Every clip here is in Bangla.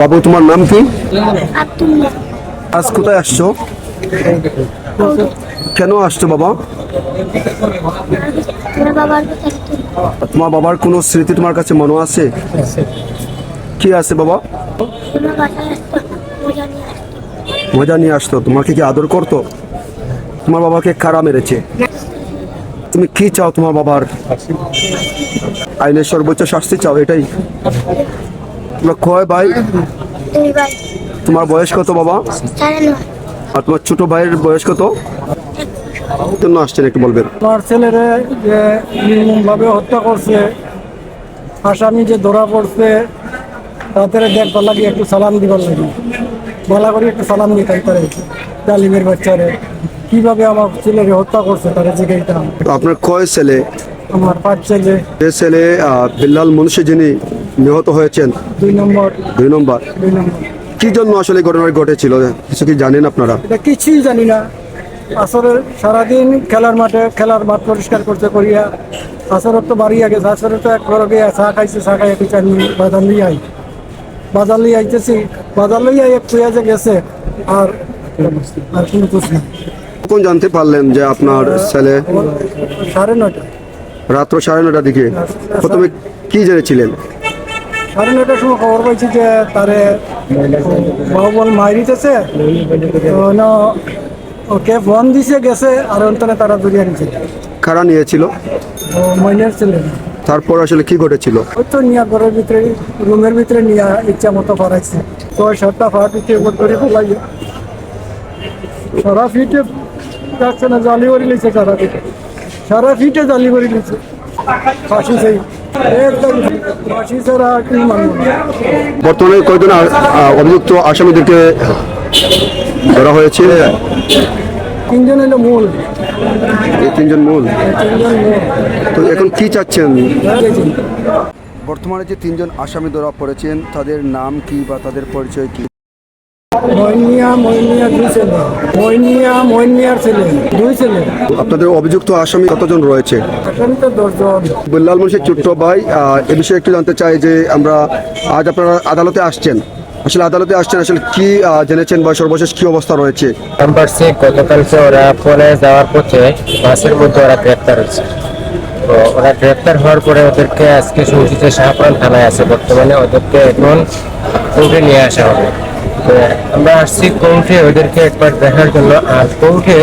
বাবু তোমার নাম কি? আজ কোথায় আসছো? কেন আসছো বাবা? তোমার বাবার কোনো স্মৃতি তোমার কাছে মনে আছে? কি আছে বাবা? মজা নিয়ে আসতো। তোমাকে কি আদর করতো? তোমার বাবাকে কারা মেরেছে। তুমি কি চাও তোমার বাবার? আইনের সর্বোচ্চ শাস্তি চাও এটাই। তোমরা কয় ভাই? তোমার বয়স কত বাবা? আর তোমার ছোট ভাইয়ের বয়স কত? জন্য আসছেন একটু বলবেন। আমার ছেলেরে যে নির্মমভাবে হত্যা করছে আসামি যে ধরা পড়ছে তাদের দেখবার লাগে একটু সালাম দিবার লাগে। বলা করে একটু সালাম দিতাম তারে। জালিমের বাচ্চারে। কীভাবে আমার ছেলেরে হত্যা করছে তারা তো আপনার কয় ছেলে? আমার পাঁচ ছেলে। যে ছেলে বিল্লাল মনুষ্য যিনি নিহত হয়েছেন? দুই নম্বর। দুই নম্বর। দুই নম্বর। কি জন্য আসলে ঘটনা ঘটেছিল? কিছু কি জানেন আপনারা? এটা কিছুই জানি না। আসলে সারাদিন খেলার মাঠে খেলার মাঠ পরিষ্কার করতে করিয়া আসরের তো বাড়ি আগে আসরে তো এক ঘরে গিয়ে চা খাইছে চা খাই একটু চান বাজার লিয়ে আই। বাজার লিয়ে আইতেছি। বাজার লিয়ে আই একটু যে গেছে আর আর কোনো কুছ না কখন জানতে পারলেন যে আপনার ছেলে? সাড়ে নয়টা। রাত্র সাড়ে নটার দিকে। প্রথমে কি জেনেছিলেন? সাড়ে নয়টার সময় খবর পাইছি যে তারে বাহুবল মারিতেছে তো ওকে ফোন দিছে গেছে আর অন্তনে তারা দরিয়া নিছে কারা নিয়েছিল মইনের ছিলেন তারপর আসলে কি ঘটেছিল? ওই তো নিয়া ঘরের ভিতরে রুমের ভিতরে নিয়া ইচ্ছা মতো করাইছে ছয় সাতটা ফাট ইচ্ছে উপর করে ফেলাই সারা ফিটে যাচ্ছে না জালি করে লিছে সারা ফিটে। সারা ফিটে জালি করে লিছে ফাঁসি সেই বর্তমানে আ- অভিযুক্ত আসামিদেরকে ধরা হয়েছে। তিনজন হলো মূল। এই তিনজন মূল? তো এখন কি চাচ্ছেন? বর্তমানে যে তিনজন আসামি ধরা পড়েছেন তাদের নাম কি বা তাদের পরিচয় কি? মইনিয়া মইনিয়া দুই ছেলে। মইনিয়া মইনিয়ার ছেলে দুই ছেলে। আপনাদের অভিযুক্ত আসামি কতজন রয়েছে? এখন তো দশজন। বিল্লাল মুন্সির ছোট্ট ভাই এ বিষয়ে একটু জানতে চাই যে আমরা আজ আপনারা আদালতে আসছেন। আসলে আদালতে আসছেন আসলে কি জেনেছেন বা সর্বশেষ কি অবস্থা রয়েছে? নাম্বারসে গতকালকে ওরা পরে যাওয়ার পথে বাসের মধ্যে ওরা গ্রেপ্তার হয়েছে। তো ওরা গ্রেপ্তার হওয়ার পরে ওদেরকে আজকে শুনছি যে শাহপুরান থানায় আছে। বর্তমানে ওদেরকে এখন কোর্টে নিয়ে আসা হবে। আমরা আসছি কোর্টে, ওদেরকে একবার দেখার জন্য। আর কোর্টে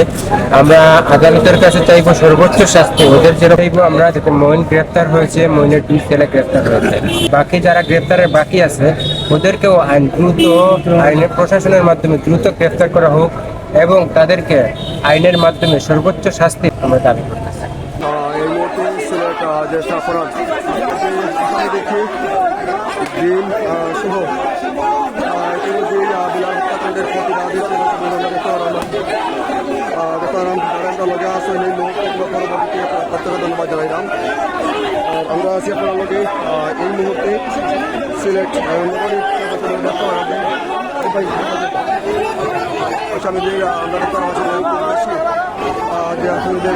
আমরা আদালতের কাছে চাইব সর্বোচ্চ শাস্তি। ওদের যেরকম চাইব আমরা, যাতে মইন গ্রেপ্তার হয়েছে, মইনের দুই ছেলে গ্রেপ্তার হয়েছে। বাকি যারা গ্রেপ্তারের বাকি আছে, ওদেরকেও আইন দ্রুত আইনের প্রশাসনের মাধ্যমে দ্রুত গ্রেপ্তার করা হোক এবং তাদেরকে আইনের মাধ্যমে সর্বোচ্চ শাস্তি আমরা দাবি করতেছি। শুভ লগে আছে, এই মুহূর্তে পরবর্তী আপনারা ধন্যবাদ জানাইলাম। আর আমরা আছি আপনার লগে। এই মুহূর্তে সিলেট নগরী স্বামীদের আমরা দেখতে যে আপনাদের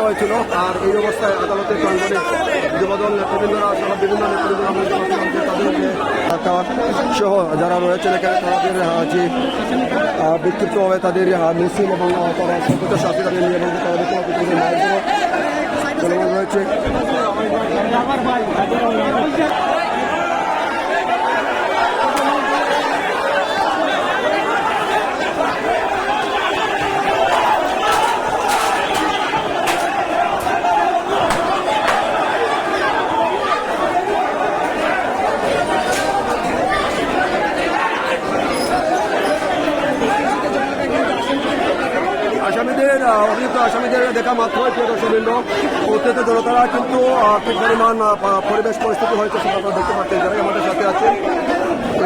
আসা হয়েছিল। আর এই অবস্থায় আদালতের প্রাঙ্গনে যুবদল নেতৃবৃন্দরা সহ বিভিন্ন নেতৃবৃন্দ তাদের সহ যারা রয়েছেন এখানে, তাদের যে বিক্ষিপ্ত বিক্ষিপ্তভাবে তাদের মিছিল এবং তারা সর্বোচ্চ শাস্তি তাদের নিয়ে এবং তাদের রয়েছে। অভিযুক্ত আসামিদের দেখা মাত্রই প্রিয় দর্শকবৃন্দ। অত্যন্ত জনতারা কিন্তু কি পরিমাণ পরিবেশ পরিস্থিতি হয়েছে সেটা আপনারা দেখতে পাচ্ছেন। যারাই আমাদের সাথে আছেন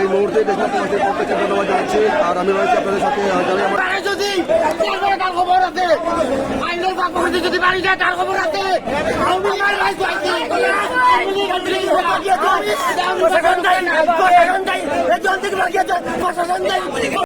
এই মুহূর্তে দেশের প্রবাসী প্রত্যেককে ধন্যবাদ জানাচ্ছি। আর আমি রয়েছি আপনাদের সাথে যারাই আমার যদি খবর আছে আইনের বাপকে যদি বাড়ি যায় তার খবর আছে প্রশাসন দায়ী, প্রশাসন দায়ী। প্রশাসন দায়ী।